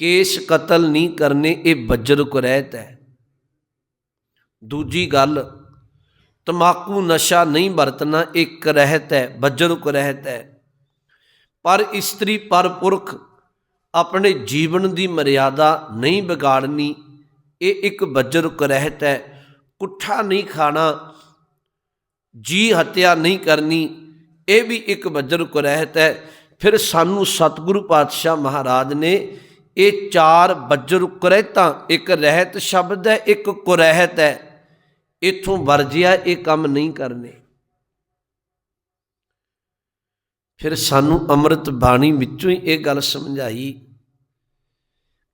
Case ਕਤਲ ਨਹੀਂ ਕਰਨੇ, ਇਹ ਬੱਜਰ ਕੁਰੈਤ ਹੈ। ਦੂਜੀ ਗੱਲ, ਤਮਾਕੂ ਨਸ਼ਾ ਨਹੀਂ ਵਰਤਣਾ ਇੱਕ ਰਹਿਤ ਹੈ, ਬੱਜਰ ਕੁਰੈਤ ਹੈ। ਪਰ ਇਸਤਰੀ ਪਰ ਪੁਰਖ ਆਪਣੇ ਜੀਵਨ ਦੀ ਮਰਿਆਦਾ ਨਹੀਂ ਵਿਗਾੜਨੀ, ਇਹ ਇੱਕ ਬੱਜਰ ਕੁਰੈਤ ਹੈ। ਕੁੱਠਾ ਨਹੀਂ ਖਾਣਾ, ਜੀ ਹੱਤਿਆ ਨਹੀਂ ਕਰਨੀ, ਇਹ ਵੀ ਇੱਕ ਬੱਜਰ ਕੁਰਹਿਤ ਹੈ। ਫਿਰ ਸਾਨੂੰ ਸਤਿਗੁਰੂ ਪਾਤਸ਼ਾਹ ਮਹਾਰਾਜ ਨੇ ਇਹ ਚਾਰ ਬੱਜਰ ਕੁਰਹਿਤਾਂ ਇੱਕ ਰਹਿਤ ਸ਼ਬਦ ਹੈ, ਇੱਕ ਕੁਰਹਿਤ ਹੈ। ਇਥੋਂ ਵਰਜਿਆ ਇਹ ਕੰਮ ਨਹੀਂ ਕਰਨੇ। ਫਿਰ ਸਾਨੂੰ ਅੰਮ੍ਰਿਤ ਬਾਣੀ ਵਿੱਚੋਂ ਹੀ ਇਹ ਗੱਲ ਸਮਝਾਈ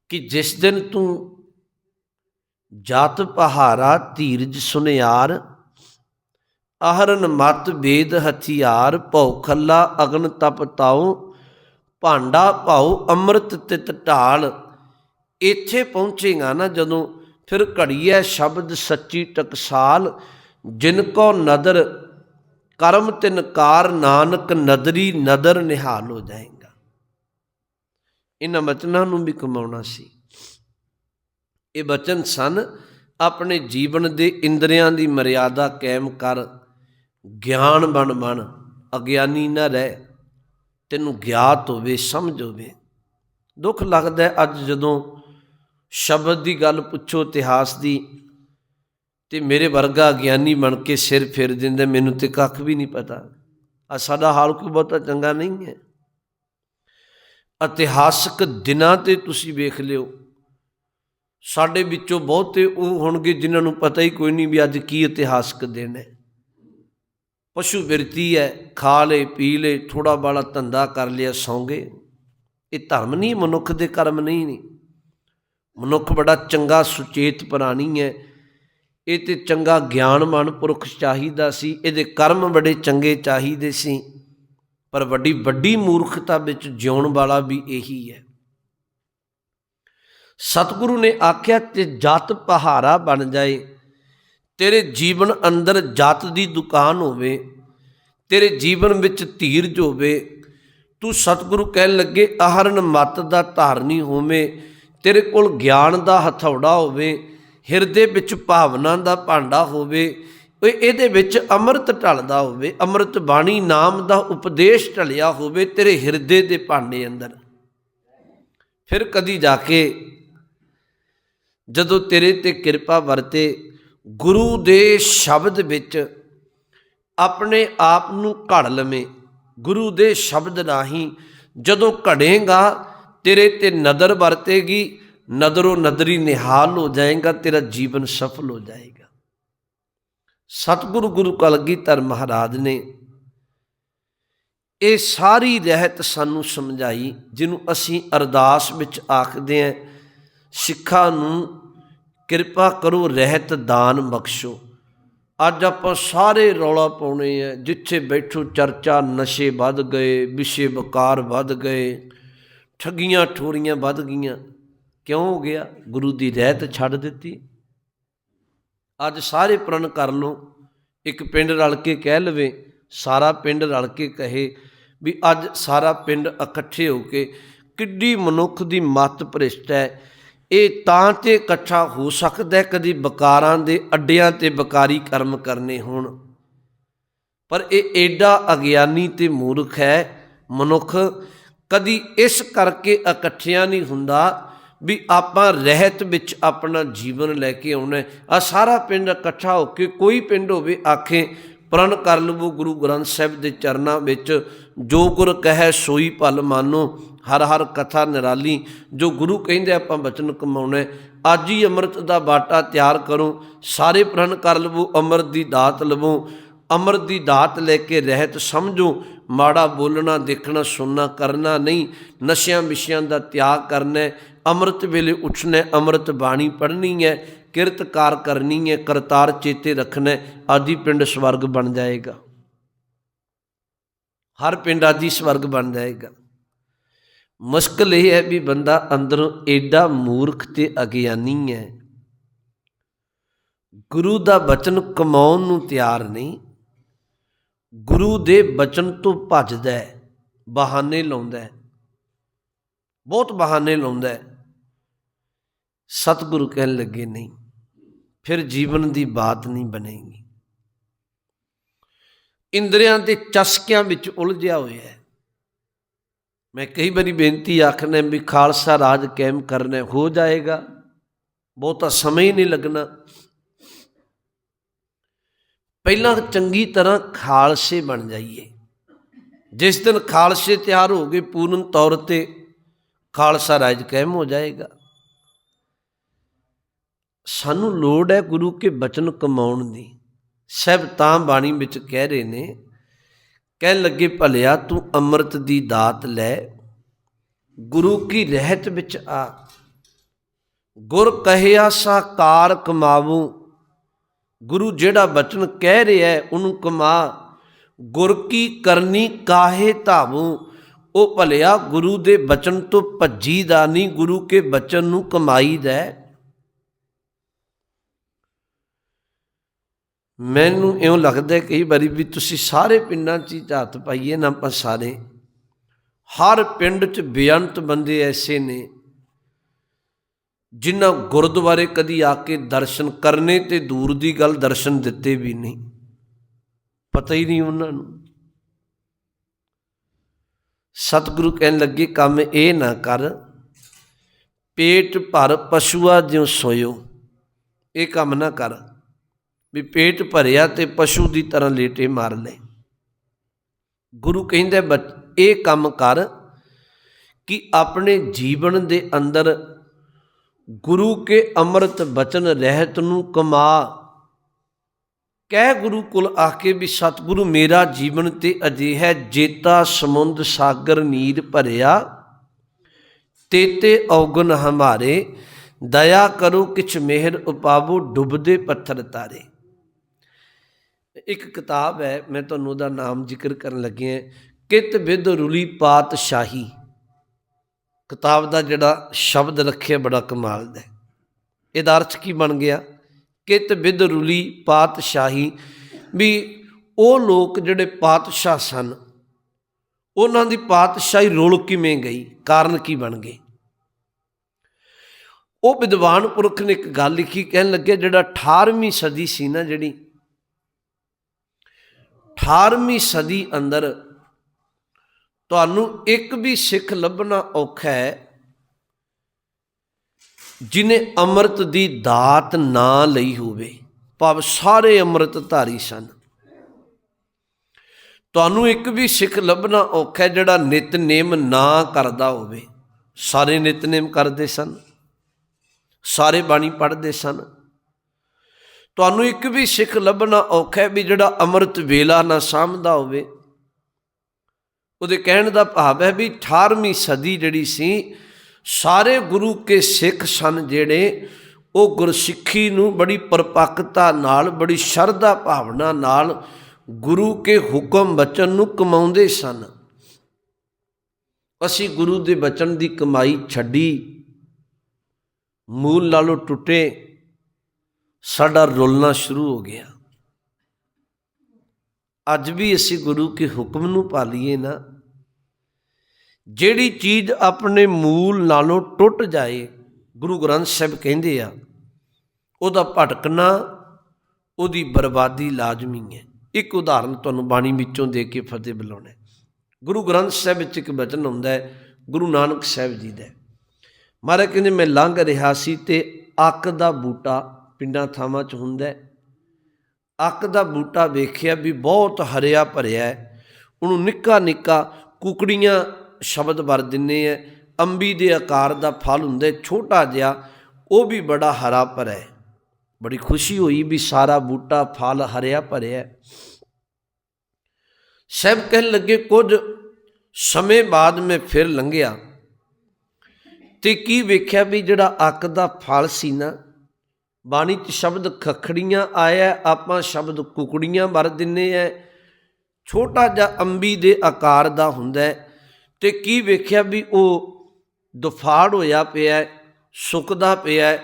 ਕਿ ਜਿਸ ਦਿਨ ਤੂੰ ਜਾਤ ਪਹਾਰਾ ਧੀਰਜ ਸੁਨਿਆਰ, ਅਹਰਨ ਮਤ ਵੇਦ ਹਥਿਆਰ ਭੌਖੱਲਾ ਅਗਨ ਤਪ ਤਾਉ ਭਾਂਡਾ ਭਾਉ ਅੰਮ੍ਰਿਤ ਤਿਤ ਢਾਲ ਇੱਥੇ ਪਹੁੰਚੇਗਾ ਨਾ ਜਦੋਂ ਫਿਰ ਘੜੀਐ ਸ਼ਬਦ ਸੱਚੀ ਟਕਸਾਲ, ਜਿਨ ਕੋ ਨਦਰ ਕਰਮ ਤਿਨਕਾਰ ਨਾਨਕ ਨਦਰੀ ਨਦਰ ਨਿਹਾਲ ਹੋ ਜਾਏਗਾ। ਇਹਨਾਂ ਬਚਨਾਂ ਨੂੰ ਵੀ ਕਮਾਉਣਾ ਸੀ। ਇਹ ਬਚਨ ਸਨ, ਆਪਣੇ ਜੀਵਨ ਦੇ ਇੰਦਰੀਆਂ ਦੀ ਮਰਿਆਦਾ ਕਾਇਮ ਕਰ, ਗਿਆਨ ਬਣ ਬਣ, ਅਗਿਆਨੀ ਨਾ ਰਹਿ। ਤੈਨੂੰ ਗਿਆਤ ਹੋਵੇ, ਸਮਝ ਹੋਵੇ। ਦੁੱਖ ਲੱਗਦਾ ਅੱਜ ਜਦੋਂ ਸ਼ਬਦ ਦੀ ਗੱਲ ਪੁੱਛੋ, ਇਤਿਹਾਸ ਦੀ, ਤੇ ਮੇਰੇ ਵਰਗਾ ਗਿਆਨੀ ਬਣ ਕੇ ਸਿਰ ਫੇਰ ਦਿੰਦੇ ਮੈਨੂੰ ਤੇ ਕੱਖ ਵੀ ਨਹੀਂ ਪਤਾ। ਆ ਸਾਡਾ ਹਾਲ ਕੋਈ ਬਹੁਤਾ ਚੰਗਾ ਨਹੀਂ ਹੈ। ਇਤਿਹਾਸਕ ਦਿਨਾਂ ਤੇ ਤੁਸੀਂ ਵੇਖ ਲਿਓ। ਸਾਡੇ ਵਿੱਚੋਂ ਬਹੁਤੇ ਉਹ ਹੋਣਗੇ ਜਿਨ੍ਹਾਂ ਨੂੰ ਪਤਾ ਹੀ ਕੋਈ ਨਹੀਂ ਵੀ ਅੱਜ ਕੀ ਇਤਿਹਾਸਕ ਦਿਨ ਹੈ। ਪਸ਼ੂ ਬਿਰਤੀ ਹੈ, ਖਾ ਲੇ, ਪੀ ਲੇ ਥੋੜਾ ਬਾਲਾ ਧੰਦਾ ਕਰ ਲਿਆ, ਸੌਂਗੇ। ਇਹ ਧਰਮ ਨਹੀਂ, ਮਨੁੱਖ ਦੇ ਕਰਮ ਨਹੀਂ ਨੇ। ਮਨੁੱਖ ਬੜਾ ਚੰਗਾ ਸੁਚੇਤ ਪ੍ਰਾਣੀ ਹੈ। ਇਹ ਤੇ ਚੰਗਾ ਗਿਆਨਵਾਨ ਪੁਰਖ ਚਾਹੀਦਾ ਸੀ। ਇਹਦੇ ਕਰਮ ਬੜੇ ਚੰਗੇ ਚਾਹੀਦੇ ਸੀ। ਪਰ ਵੱਡੀ ਵੱਡੀ ਮੂਰਖਤਾ ਵਿੱਚ ਜਿਉਣ ਵਾਲਾ ਵੀ ਇਹੀ ਹੈ। ਸਤਿਗੁਰੂ ਨੇ ਆਖਿਆ ਤੇ ਜਤ ਪਹਾਰਾ ਬਣ ਜਾਏ ਤੇਰੇ ਜੀਵਨ ਅੰਦਰ ਜਤ ਦੀ ਦੁਕਾਨ ਹੋਵੇ, ਤੇਰੇ ਜੀਵਨ ਵਿੱਚ ਧੀਰਜ ਹੋਵੇ, ਤੂੰ ਸਤਿਗੁਰੂ ਕਹਿਣ ਲੱਗੇ ਆਹਰਨ ਮਤ ਦਾ ਧਾਰਨੀ ਹੋਵੇਂ, ਤੇਰੇ ਕੋਲ ਗਿਆਨ ਦਾ ਹਥੌੜਾ ਹੋਵੇ, ਹਿਰਦੇ ਵਿੱਚ ਭਾਵਨਾ ਦਾ ਭਾਂਡਾ ਹੋਵੇ, ਓਏ ਇਹਦੇ ਵਿੱਚ ਅੰਮ੍ਰਿਤ ਢਲਦਾ ਹੋਵੇ, ਅੰਮ੍ਰਿਤ ਬਾਣੀ ਨਾਮ ਦਾ ਉਪਦੇਸ਼ ਢਲਿਆ ਹੋਵੇ ਤੇਰੇ ਹਿਰਦੇ ਦੇ ਭਾਂਡੇ ਅੰਦਰ। ਫਿਰ ਕਦੀ ਜਾ ਕੇ ਜਦੋਂ ਤੇਰੇ ਤੇ ਕਿਰਪਾ ਵਰਤੇ ਗੁਰੂ ਦੇ ਸ਼ਬਦ ਵਿੱਚ ਆਪਣੇ ਆਪ ਨੂੰ ਘੜ ਲਵੇਂ। ਗੁਰੂ ਦੇ ਸ਼ਬਦ ਰਾਹੀਂ ਜਦੋਂ ਘੜੇਗਾ, ਤੇਰੇ ਤੇ ਨਦਰ ਵਰਤੇਗੀ, ਨਦਰੋ ਨਦਰੀ ਨਿਹਾਲ ਹੋ ਜਾਏਗਾ, ਤੇਰਾ ਜੀਵਨ ਸਫਲ ਹੋ ਜਾਏਗਾ। ਸਤਿਗੁਰੂ ਗੁਰੂ ਕਲਗੀਧਰ ਮਹਾਰਾਜ ਨੇ ਇਹ ਸਾਰੀ ਰਹਿਤ ਸਾਨੂੰ ਸਮਝਾਈ, ਜਿਹਨੂੰ ਅਸੀਂ ਅਰਦਾਸ ਵਿੱਚ ਆਖਦੇ ਹਾਂ, ਸਿੱਖਾਂ ਨੂੰ ਕਿਰਪਾ ਕਰੋ, ਰਹਿਤ ਦਾਨ ਬਖਸ਼ੋ। ਅੱਜ ਆਪਾਂ ਸਾਰੇ ਰੌਲਾ ਪਾਉਣੇ ਆ। ਜਿੱਥੇ ਬੈਠੋ, ਚਰਚਾ ਨਸ਼ੇ ਵੱਧ ਗਏ ਵਿਸ਼ੇ ਵਕਾਰ ਵੱਧ ਗਏ, ਠੱਗੀਆਂ ਠੋਰੀਆਂ ਵੱਧ ਗਈਆਂ। ਕਿਉਂ ਹੋ ਗਿਆ? ਗੁਰੂ ਦੀ ਰਹਿਤ ਛੱਡ ਦਿੱਤੀ। ਅੱਜ ਸਾਰੇ ਪ੍ਰਣ ਕਰ ਲਓ। ਇੱਕ ਪਿੰਡ ਰਲ ਕੇ ਕਹਿ ਲਵੇ, ਸਾਰਾ ਪਿੰਡ ਰਲ ਕੇ ਕਹੇ ਵੀ ਅੱਜ ਸਾਰਾ ਪਿੰਡ ਇਕੱਠੇ ਹੋ ਕੇ ਕਿੱਡੀ ਮਨੁੱਖ ਦੀ ਮਤ ਭ੍ਰਿਸ਼ਟ ਹੈ। ਇਹ ਤਾਂ ਤੇ ਇਕੱਠਾ ਹੋ ਸਕਦਾ ਕਦੀ ਬਕਾਰਾਂ ਦੇ ਅੱਡਿਆਂ ਤੇ ਬਕਾਰੀ ਕਰਮ ਕਰਨੇ ਹੋਣ। ਪਰ ਇਹ ਐਡਾ ਅਗਿਆਨੀ ਤੇ ਮੂਰਖ ਹੈ, ਮਨੁੱਖ ਕਦੀ ਇਸ ਕਰਕੇ ਇਕੱਠਿਆਂ ਨਹੀਂ ਹੁੰਦਾ ਵੀ ਆਪਾਂ ਰਹਿਤ ਵਿੱਚ ਆਪਣਾ ਜੀਵਨ ਲੈ ਕੇ ਆਉਣਾ ਆ ਸਾਰਾ ਪਿੰਡ ਇਕੱਠਾ ਹੋ ਕੇ ਕੋਈ ਪਿੰਡ ਹੋਵੇ, ਆਖੇ ਪ੍ਰਣ ਕਰ ਲਵੋ ਗੁਰੂ ਗ੍ਰੰਥ ਸਾਹਿਬ ਦੇ ਚਰਨਾਂ ਵਿੱਚ। ਜੋ ਗੁਰ ਕਹੈ ਸੋਈ ਭਲ ਮਾਨੋ, ਹਰ ਹਰ ਕਥਾ ਨਿਰਾਲੀ। ਜੋ ਗੁਰੂ ਕਹਿੰਦੇ ਆਪਾਂ ਬਚਨ ਕਮਾਉਣਾ, ਅੱਜ ਹੀ ਅੰਮ੍ਰਿਤ ਦਾ ਬਾਟਾ ਤਿਆਰ ਕਰੋ। ਸਾਰੇ ਪ੍ਰਣ ਕਰ ਲਵੋ, ਅੰਮ੍ਰਿਤ ਦੀ ਦਾਤ ਲਵੋ। ਅੰਮ੍ਰਿਤ ਦੀ ਦਾਤ ਲੈ ਕੇ ਰਹਿਤ ਸਮਝੋ। ਮਾੜਾ ਬੋਲਣਾ, ਦੇਖਣਾ, ਸੁਣਨਾ, ਕਰਨਾ ਨਹੀਂ। ਨਸ਼ਿਆਂ ਵਿਸ਼ਿਆਂ ਦਾ ਤਿਆਗ ਕਰਨਾ। ਅੰਮ੍ਰਿਤ ਵੇਲੇ ਉੱਠਣਾ, ਅੰਮ੍ਰਿਤ ਬਾਣੀ ਪੜ੍ਹਨੀ ਹੈ ਕਿਰਤਕਾਰ ਕਰਨੀ ਹੈ, ਕਰਤਾਰ ਚੇਤੇ ਰੱਖਣਾ ਆਦੀ ਪਿੰਡ ਸਵਰਗ ਬਣ ਜਾਏਗਾ। ਹਰ ਪਿੰਡ ਆਦੀ ਸਵਰਗ ਬਣ ਜਾਏਗਾ। ਮੁਸ਼ਕਲ ਇਹ ਹੈ ਵੀ ਬੰਦਾ ਅੰਦਰੋਂ ਐਡਾ ਮੂਰਖ ਤੇ ਅਗਿਆਨੀ ਹੈ। ਗੁਰੂ ਦਾ ਬਚਨ ਕਮਾਉਣ ਨੂੰ ਤਿਆਰ ਨਹੀਂ। ਗੁਰੂ ਦੇ ਬਚਨ ਤੋਂ ਭੱਜਦਾ ਹੈ, ਬਹਾਨੇ ਲਾਉਂਦਾ ਹੈ। ਬਹੁਤ ਬਹਾਨੇ ਲਾਉਂਦਾ ਹੈ। ਸਤਿਗੁਰੂ ਕਹਿਣ ਲੱਗੇ, ਨਹੀਂ ਫਿਰ ਜੀਵਨ ਦੀ ਬਾਤ ਨਹੀਂ ਬਣੇਗੀ। ਇੰਦਰੀਆਂ ਦੇ ਚਸਕਿਆਂ ਵਿੱਚ ਉਲਝਿਆ ਹੋਇਆ ਹੈ। ਮੈਂ ਕਈ ਵਾਰੀ ਬੇਨਤੀ ਆਖਣਾ ਵੀ ਖਾਲਸਾ ਰਾਜ ਕਾਇਮ ਕਰਨਾ ਹੋ ਜਾਏਗਾ, ਬਹੁਤਾ ਸਮਾਂ ਹੀ ਨਹੀਂ ਲੱਗਣਾ। ਪਹਿਲਾਂ ਚੰਗੀ ਤਰ੍ਹਾਂ ਖਾਲਸੇ ਬਣ ਜਾਈਏ। ਜਿਸ ਦਿਨ ਖਾਲਸੇ ਤਿਆਰ ਹੋ ਗਏ, ਪੂਰਨ ਤੌਰ ਤੇ ਖਾਲਸਾ ਰਾਜ ਕਾਇਮ ਹੋ ਜਾਏਗਾ। ਸਾਨੂੰ ਲੋੜ ਹੈ ਗੁਰੂ ਕੇ ਬਚਨ ਕਮਾਉਣ ਦੀ। ਸਭ ਤਾਂ ਬਾਣੀ ਵਿੱਚ ਕਹਿ ਰਹੇ ਨੇ, ਕਹਿਣ ਲੱਗੇ, ਭਲਿਆ ਤੂੰ ਅੰਮ੍ਰਿਤ ਦੀ ਦਾਤ ਲੈ, ਗੁਰੂ ਕੀ ਰਹਿਤ ਵਿੱਚ ਆ। ਗੁਰ ਕਹਿਆ ਸਾਕਾਰ ਕਮਾਵੂ, ਗੁਰੂ ਜਿਹੜਾ ਬਚਨ ਕਹਿ ਰਿਹਾ ਉਹਨੂੰ ਕਮਾ। ਗੁਰ ਕੀ ਕਰਨੀ ਕਾਹੇ ਧਾਵੂ, ਉਹ ਭਲਿਆ ਗੁਰੂ ਦੇ ਬਚਨ ਤੋਂ ਭੱਜੀ ਦਾ ਨਹੀਂ, ਗੁਰੂ ਕੇ ਬਚਨ ਨੂੰ ਕਮਾਈ ਦਾ ਮੈਨੂੰ ਇਉਂ ਲੱਗਦਾ ਕਈ ਵਾਰੀ ਵੀ ਤੁਸੀਂ ਸਾਰੇ ਪਿੰਡਾਂ 'ਚ ਹੀ ਝਾਤ ਪਾਈਏ ਨਾ ਆਪਾਂ ਸਾਰੇ। ਹਰ ਪਿੰਡ 'ਚ ਬੇਅੰਤ ਬੰਦੇ ਐਸੇ ਨੇ, ਜਿਨ੍ਹਾਂ ਗੁਰਦੁਆਰੇ ਕਦੀ ਆ ਕੇ ਦਰਸ਼ਨ ਕਰਨੇ ਤੇ ਦੂਰ ਦੀ ਗੱਲ ਦਰਸ਼ਨ ਦਿੱਤੇ ਵੀ ਨਹੀਂ। ਪਤਾ ਹੀ ਨਹੀਂ ਉਹਨਾਂ ਨੂੰ। ਸਤਿਗੁਰੂ ਕਹਿਣ ਲੱਗੇ, ਕੰਮ ਇਹ ਨਾ ਕਰ, ਪੇਟ ਭਰ ਪਸ਼ੂਆ ਜਿਉ ਸੋਇਓ, ਇਹ ਕੰਮ ਨਾ ਕਰ। ਵੀ ਪੇਟ ਭਰਿਆ ਤੇ ਪਸ਼ੂ ਦੀ ਤਰ੍ਹਾਂ ਲੇਟੇ ਮਾਰ ਲੈ ਗੁਰੂ ਕਹਿੰਦਾ ਇਹ ਕੰਮ ਕਰ ਕਿ ਆਪਣੇ ਜੀਵਨ ਦੇ ਅੰਦਰ ਗੁਰੂ ਕੇ ਅੰਮ੍ਰਿਤ ਬਚਨ ਰਹਿਤ ਨੂੰ ਕਮਾ। ਕਹਿ ਗੁਰੂ ਕੁਲ ਆ ਕੇ ਵੀ ਸਤਿਗੁਰੂ ਮੇਰਾ ਜੀਵਨ ਤੇ ਅਜਿਹਾ ਜੇਤਾ ਸਮੁੰਦ ਸਾਗਰ ਨੀਰ ਭਰਿਆ। ਤੇਤੇ ਔਗਨ ਹਮਾਰੇ, ਦਇਆ ਕਰੋ ਕਿਛ ਮਿਹਰ ਉਪਾਵੋ ਡੁੱਬਦੇ ਪੱਥਰ ਤਾਰੇ। ਇੱਕ ਕਿਤਾਬ ਹੈ, ਮੈਂ ਤੁਹਾਨੂੰ ਉਹਦਾ ਨਾਮ ਜ਼ਿਕਰ ਕਰਨ ਲੱਗਿਆ ਕਿਤ ਵਿਦ ਰੁਲੀ ਪਾਤਸ਼ਾਹੀ। ਕਿਤਾਬ ਦਾ ਜਿਹੜਾ ਸ਼ਬਦ ਰੱਖਿਆ ਬੜਾ ਕਮਾਲ ਦਾ ਇਹਦਾ ਅਰਥ ਕੀ ਬਣ ਗਿਆ? ਕਿਤ ਵਿਦ ਰੁਲੀ ਪਾਤਸ਼ਾਹੀ। ਵੀ ਉਹ ਲੋਕ ਜਿਹੜੇ ਪਾਤਸ਼ਾਹ ਸਨ, ਉਹਨਾਂ ਦੀ ਪਾਤਸ਼ਾਹੀ ਰੁਲ ਕਿਵੇਂ ਗਈ? ਕਾਰਨ ਕੀ ਬਣ ਗਏ? ਉਹ ਵਿਦਵਾਨ ਪੁਰਖ ਨੇ ਇੱਕ ਗੱਲ ਲਿਖੀ, ਕਹਿਣ ਲੱਗੇ ਜਿਹੜਾ 18ਵੀਂ ਸਦੀ ਸੀ ਨਾ ਜਿਹੜੀ 18ਵੀਂ ਸਦੀ ਅੰਦਰ ਤੁਹਾਨੂੰ ਇੱਕ ਵੀ ਸਿੱਖ ਲੱਭਣਾ ਔਖਾ ਹੈ ਜਿਨੇ ਅੰਮ੍ਰਿਤ ਦੀ ਦਾਤ ਨਾ ਲਈ ਹੋਵੇ। ਭਾਵ ਸਾਰੇ ਅੰਮ੍ਰਿਤ ਧਾਰੀ ਸਨ। ਤੁਹਾਨੂੰ ਇੱਕ ਵੀ ਸਿੱਖ ਲੱਭਣਾ ਔਖਾ ਹੈ ਜਿਹੜਾ ਨਿਤਨੇਮ ਨਾ ਕਰਦਾ ਹੋਵੇ। ਸਾਰੇ ਨਿਤਨੇਮ ਕਰਦੇ ਸਨ। ਸਾਰੇ ਬਾਣੀ ਪੜ੍ਹਦੇ ਸਨ। ਤੁਹਾਨੂੰ ਇੱਕ ਵੀ ਸਿੱਖ ਲੱਭਣਾ ਔਖਾ ਹੈ ਵੀ ਜਿਹੜਾ ਅੰਮ੍ਰਿਤ ਵੇਲਾ ਨਾ ਸਾਂਭਦਾ ਹੋਵੇ। ਉਹਦੇ ਕਹਿਣ ਦਾ ਭਾਵ ਹੈ ਵੀ 18ਵੀਂ ਸਦੀ ਜਿਹੜੀ ਸੀ, ਸਾਰੇ ਗੁਰੂ ਕੇ ਸਿੱਖ ਸਨ ਜਿਹੜੇ ਉਹ ਗੁਰਸਿੱਖੀ ਨੂੰ ਬੜੀ ਪਰਪੱਕਤਾ ਨਾਲ, ਬੜੀ ਸ਼ਰਧਾ ਭਾਵਨਾ ਨਾਲ ਗੁਰੂ ਕੇ ਹੁਕਮ ਬਚਨ ਨੂੰ ਕਮਾਉਂਦੇ ਸਨ। ਅਸੀਂ ਗੁਰੂ ਦੇ ਬਚਨ ਦੀ ਕਮਾਈ ਛੱਡੀ, ਮੂਲ ਨਾਲੋਂ ਟੁੱਟੇ ਸਾਡਾ ਰੁਲਣਾ ਸ਼ੁਰੂ ਹੋ ਗਿਆ। ਅੱਜ ਵੀ ਅਸੀਂ ਗੁਰੂ ਕੇ ਹੁਕਮ ਨੂੰ ਪਾਲੀਏ ਨਾ, ਜਿਹੜੀ ਚੀਜ਼ ਆਪਣੇ ਮੂਲ ਨਾਲੋਂ ਟੁੱਟ ਜਾਏ, ਗੁਰੂ ਗ੍ਰੰਥ ਸਾਹਿਬ ਕਹਿੰਦੇ ਆ, ਉਹਦਾ ਭਟਕਣਾ, ਉਹਦੀ ਬਰਬਾਦੀ ਲਾਜ਼ਮੀ ਹੈ। ਇੱਕ ਉਦਾਹਰਨ ਤੁਹਾਨੂੰ ਬਾਣੀ ਵਿੱਚੋਂ ਦੇ ਕੇ ਫਤਿਹ ਬੁਲਾਉਣਾ ਗੁਰੂ ਗ੍ਰੰਥ ਸਾਹਿਬ ਵਿੱਚ ਇੱਕ ਬਚਨ ਹੁੰਦਾ ਹੈ, ਗੁਰੂ ਨਾਨਕ ਸਾਹਿਬ ਜੀ ਦਾ। ਮਹਾਰਾਜ ਕਹਿੰਦੇ, ਮੈਂ ਲੰਘ ਰਿਹਾ ਸੀ ਤੇ ਅੱਕ ਦਾ ਬੂਟਾ ਪਿੰਡਾਂ ਥਾਵਾਂ 'ਚ ਹੁੰਦਾ ਅੱਕ ਦਾ ਬੂਟਾ ਵੇਖਿਆ ਵੀ ਬਹੁਤ ਹਰਿਆ ਭਰਿਆ ਹੈ। ਉਹਨੂੰ ਨਿੱਕਾ ਨਿੱਕਾ ਕੁਕੜੀਆਂ ਸ਼ਬਦ ਵਰ ਦਿੰਨੇ ਐ ਅੰਬੀ ਦੇ ਆਕਾਰ ਦਾ ਫਲ ਹੁੰਦਾ ਛੋਟਾ ਜਿਹਾ, ਉਹ ਵੀ ਬੜਾ ਹਰਾ ਭਰਿਆ ਹੈ। ਬੜੀ ਖੁਸ਼ੀ ਹੋਈ ਵੀ ਸਾਰਾ ਬੂਟਾ ਫਲ ਹਰਿਆ ਭਰਿਆ ਸਭ ਕਹਿਣ ਲੱਗੇ, ਕੁਝ ਸਮੇਂ ਬਾਅਦ ਮੈਂ ਫਿਰ ਲੰਘਿਆ ਤੇ ਕੀ ਵੇਖਿਆ ਵੀ ਜਿਹੜਾ ਅੱਕ ਦਾ ਫਲ ਸੀ ਨਾ ਬਾਣੀ 'ਚ ਸ਼ਬਦ ਖਖੜੀਆਂ ਆਇਆ, ਆਪਾਂ ਸ਼ਬਦ ਕੁਕੜੀਆਂ ਵਰ ਦਿੰਨੇ ਐ। ਛੋਟਾ ਜਿਹਾ ਅੰਬੀ ਦੇ ਆਕਾਰ ਦਾ ਹੁੰਦਾ ਤੇ ਕੀ ਵੇਖਿਆ ਵੀ ਉਹ ਦੁਫਾੜ ਹੋਇਆ ਪਿਆ ਸੁੱਕਦਾ ਪਿਆ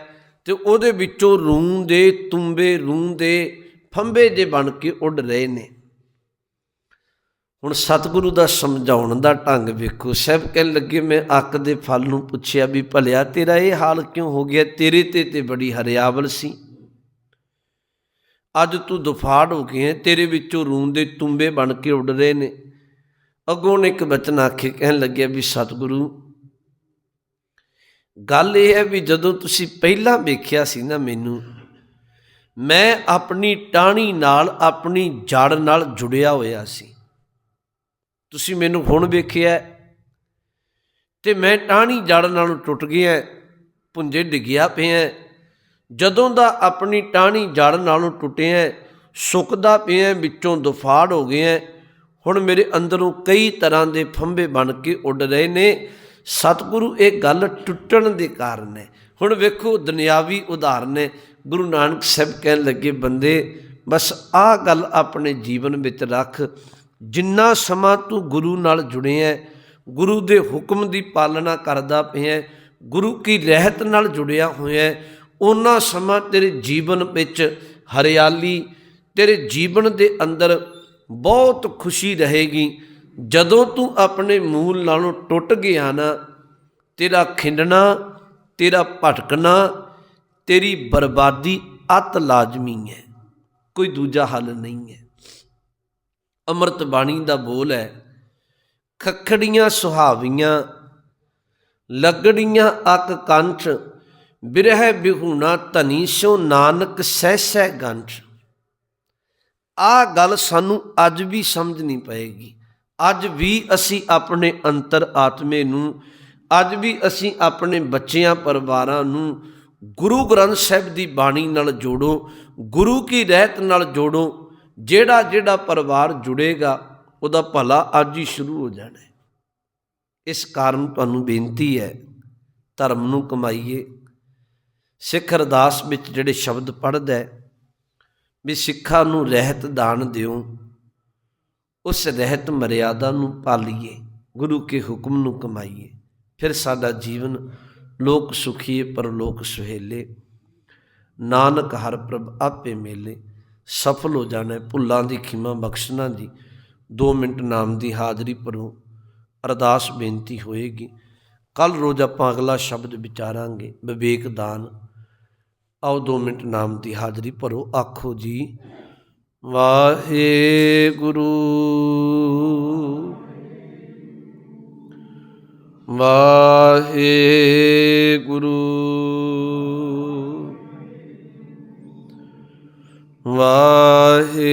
ਤੇ ਉਹਦੇ ਵਿੱਚੋਂ ਰੂੰ ਦੇ, ਤੁੰਬੇ ਰੂੰ ਦੇ ਫੰਬੇ ਜੇ ਬਣ ਕੇ ਉੱਡ ਰਹੇ ਨੇ। ਹੁਣ ਸਤਿਗੁਰੂ ਦਾ ਸਮਝਾਉਣ ਦਾ ਢੰਗ ਵੇਖੋ। ਸਹਿਬ ਕਹਿਣ ਲੱਗੇ, ਮੈਂ ਅੱਕ ਦੇ ਫਲ ਨੂੰ ਪੁੱਛਿਆ ਵੀ, ਭਲਿਆ ਤੇਰਾ ਇਹ ਹਾਲ ਕਿਉਂ ਹੋ ਗਿਆ? ਤੇਰੇ ਤੇ ਤੇ ਬੜੀ ਹਰਿਆਵਲ ਸੀ। ਅੱਜ ਤੂੰ ਦੁਫਾੜ ਹੋ ਗਿਆ ਤੇਰੇ ਵਿੱਚੋਂ ਰੂੰ ਦੇ ਤੁੰਬੇ ਬਣ ਕੇ ਉੱਡ ਰਹੇ ਨੇ। ਅੱਗੋਂ ਨੇ ਇੱਕ ਬਚਨ ਆਖੇ, ਕਹਿਣ ਲੱਗਿਆ ਵੀ, ਸਤਿਗੁਰੂ, ਗੱਲ ਇਹ ਹੈ ਵੀ ਜਦੋਂ ਤੁਸੀਂ ਪਹਿਲਾਂ ਵੇਖਿਆ ਸੀ ਨਾ ਮੈਨੂੰ, ਮੈਂ ਆਪਣੀ ਟਾਹਣੀ ਨਾਲ ਆਪਣੀ ਜੜ ਨਾਲ ਜੁੜਿਆ ਹੋਇਆ ਸੀ। ਤੁਸੀਂ ਮੈਨੂੰ ਹੁਣ ਵੇਖਿਆ ਤੇ ਮੈਂ ਟਾਹਣੀ ਜੜ ਨਾਲੋਂ ਟੁੱਟ ਗਿਆ ਪੁੰਜੇ ਡਿੱਗਿਆ ਪਿਆ ਜਦੋਂ ਦਾ ਆਪਣੀ ਟਾਹਣੀ ਜੜ ਨਾਲੋਂ ਟੁੱਟਿਆ ਸੁੱਕਦਾ ਪਿਆ ਵਿੱਚੋਂ ਦੁਫਾੜ ਹੋ ਗਿਆ ਹੁਣ ਮੇਰੇ ਅੰਦਰੋਂ ਕਈ ਤਰ੍ਹਾਂ ਦੇ ਫੰਬੇ ਬਣ ਕੇ ਉੱਡ ਰਹੇ ਨੇ। ਸਤਿਗੁਰੂ ਇਹ ਗੱਲ ਟੁੱਟਣ ਦੇ ਕਾਰਨ ਹੈ। ਹੁਣ ਵੇਖੋ, ਦੁਨਿਆਵੀ ਉਦਾਹਰਨ ਹੈ। ਗੁਰੂ ਨਾਨਕ ਸਾਹਿਬ ਕਹਿਣ ਲੱਗੇ, ਬੰਦੇ, ਬਸ ਆਹ ਗੱਲ ਆਪਣੇ ਜੀਵਨ ਵਿੱਚ ਰੱਖ। ਜਿੰਨਾ ਸਮਾਂ ਤੂੰ ਗੁਰੂ ਨਾਲ ਜੁੜਿਆ ਗੁਰੂ ਦੇ ਹੁਕਮ ਦੀ ਪਾਲਣਾ ਕਰਦਾ ਪਿਆ ਗੁਰੂ ਕੀ ਰਹਿਤ ਨਾਲ ਜੁੜਿਆ ਹੋਇਆ ਉਹਨਾਂ ਸਮਾਂ ਤੇਰੇ ਜੀਵਨ ਵਿੱਚ ਹਰਿਆਲੀ, ਤੇਰੇ ਜੀਵਨ ਦੇ ਅੰਦਰ ਬਹੁਤ ਖੁਸ਼ੀ ਰਹੇਗੀ। ਜਦੋਂ ਤੂੰ ਆਪਣੇ ਮੂਲ ਨਾਲੋਂ ਟੁੱਟ ਗਿਆ ਨਾ, ਤੇਰਾ ਖਿੰਡਣਾ, ਤੇਰਾ ਭਟਕਣਾ, ਤੇਰੀ ਬਰਬਾਦੀ ਅਤ ਲਾਜ਼ਮੀ ਹੈ ਕੋਈ ਦੂਜਾ ਹੱਲ ਨਹੀਂ ਹੈ ਅੰਮ੍ਰਿਤ ਬਾਣੀ ਦਾ ਬੋਲ ਹੈ, ਖਖੜੀਆਂ ਸੁਹਾਵੀਆਂ, ਲੱਗੜੀਆਂ ਅਕ ਕੰਠ, ਬਿਰਹਿ ਬਿਹੂਣਾ ਧਨੀ ਸੋ ਨਾਨਕ ਸਹਿ ਸਹਿ ਗੰਠ। ਆ ਗੱਲ ਸਾਨੂੰ ਅੱਜ ਵੀ ਸਮਝ ਨਹੀਂ ਪਏਗੀ। ਅੱਜ ਵੀ ਅਸੀਂ ਆਪਣੇ ਅੰਤਰ ਆਤਮੇ ਨੂੰ, ਅੱਜ ਵੀ ਅਸੀਂ ਆਪਣੇ ਬੱਚਿਆਂ ਪਰਿਵਾਰਾਂ ਨੂੰ ਗੁਰੂ ਗ੍ਰੰਥ ਸਾਹਿਬ ਦੀ ਬਾਣੀ ਨਾਲ ਜੋੜੋ, ਗੁਰੂ ਕੀ ਰਹਿਤ ਨਾਲ ਜੋੜੋ ਜਿਹੜਾ ਜਿਹੜਾ ਪਰਿਵਾਰ ਜੁੜੇਗਾ, ਉਹਦਾ ਭਲਾ ਅੱਜ ਹੀ ਸ਼ੁਰੂ ਹੋ ਜਾਣਾ ਇਸ ਕਾਰਨ ਤੁਹਾਨੂੰ ਬੇਨਤੀ ਹੈ, ਧਰਮ ਨੂੰ ਕਮਾਈਏ। ਸਿੱਖ ਅਰਦਾਸ ਵਿੱਚ ਜਿਹੜੇ ਸ਼ਬਦ ਪੜ੍ਹਦਾ ਹੈ, ਵੀ ਸਿੱਖਾਂ ਨੂੰ ਰਹਿਤ ਦਾਨ ਦਿਓ, ਉਸ ਰਹਿਤ ਮਰਿਆਦਾ ਨੂੰ ਪਾਲੀਏ, ਗੁਰੂ ਕੇ ਹੁਕਮ ਨੂੰ ਕਮਾਈਏ। ਫਿਰ ਸਾਡਾ ਜੀਵਨ ਲੋਕ ਸੁਖੀਏ ਪਰ ਲੋਕ ਸੁਹੇਲੇ। ਨਾਨਕ ਹਰ ਪ੍ਰਭ ਆਪੇ ਮੇਲੇ। ਸਫਲ ਹੋ ਜਾਣਾ ਭੁੱਲਾਂ ਦੀ ਖਿਮਾ, ਬਖਸ਼ਣਾ ਦੀ। 2 ਮਿੰਟ ਨਾਮ ਦੀ ਹਾਜ਼ਰੀ ਭਰੋ। ਅਰਦਾਸ ਬੇਨਤੀ ਹੋਏਗੀ। ਕੱਲ ਰੋਜ਼ ਆਪਾਂ ਅਗਲਾ ਸ਼ਬਦ ਵਿਚਾਰਾਂਗੇ, ਵਿਵੇਕ ਦਾਨ। ਆਓ 2 ਮਿੰਟ ਨਾਮ ਦੀ ਹਾਜ਼ਰੀ ਭਰੋ। ਆਖੋ ਜੀ, ਵਾਹਿਗੁਰੂ। ਵਾਹਿਗੁਰੂ। ਵਾਹੇ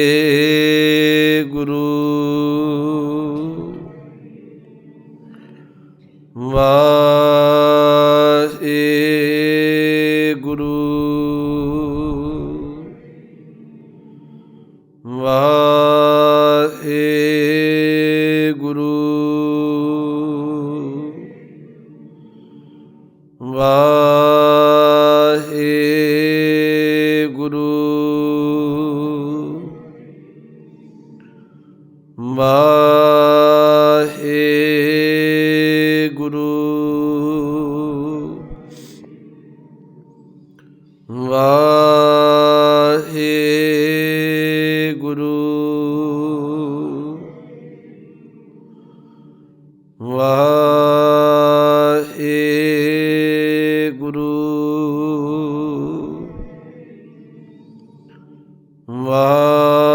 ਵਾਹ